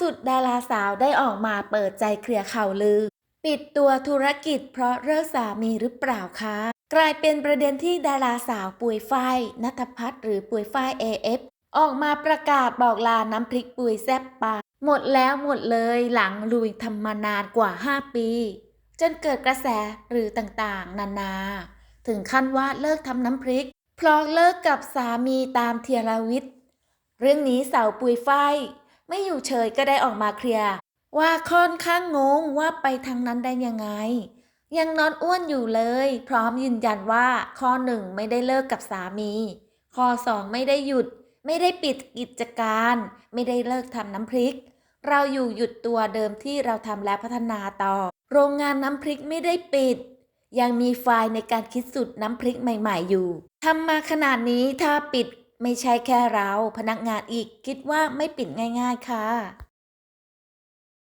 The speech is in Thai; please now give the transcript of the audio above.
สุดดาราสาวได้ออกมาเปิดใจเคลียร์ข่าวลือ ปิดตัวธุรกิจเพราะเลิกสามีหรือเปล่าคะ กลายเป็นประเด็นที่ดาราสาวปุยฝ้ายนัทพัฒน์หรือปุยฝ้าย AF ออกมาประกาศบอกลาน้ำพริกปุยแซบปากหมดแล้วหมดเลยหลังลุยทำมานานกว่า 5 ปี จนเกิดกระแสหรือต่างๆ นานา ถึงขั้นว่าเลิกทำน้ำพริก เพราะเลิกกับสามีตามเทียรวิทย์ เรื่องนี้สาวปุยฝ้าย ไม่อยู่เฉยก็ได้ออกมาเคลียร์ว่าค่อนข้างงงว่าไปทางนั้นได้ยังไง ยังนอนอ้วนอยู่เลย พร้อมยืนยันว่าข้อหนึ่งไม่ได้เลิกกับสามี ข้อสองไม่ได้หยุด ไม่ได้ปิดกิจการ ไม่ได้เลิกทำน้ำพริก เราอยู่หยุดตัวเดิมที่เราทำและพัฒนาต่อ โรงงานน้ำพริกไม่ได้ปิด ยังมีไฟล์ในการคิดสูตรน้ำพริกใหม่ ๆ อยู่ทำมาขนาดนี้ถ้าปิด ไม่ใช่แค่เราพนักงานอีกคิดว่าไม่ปิดง่าย ๆ ค่ะ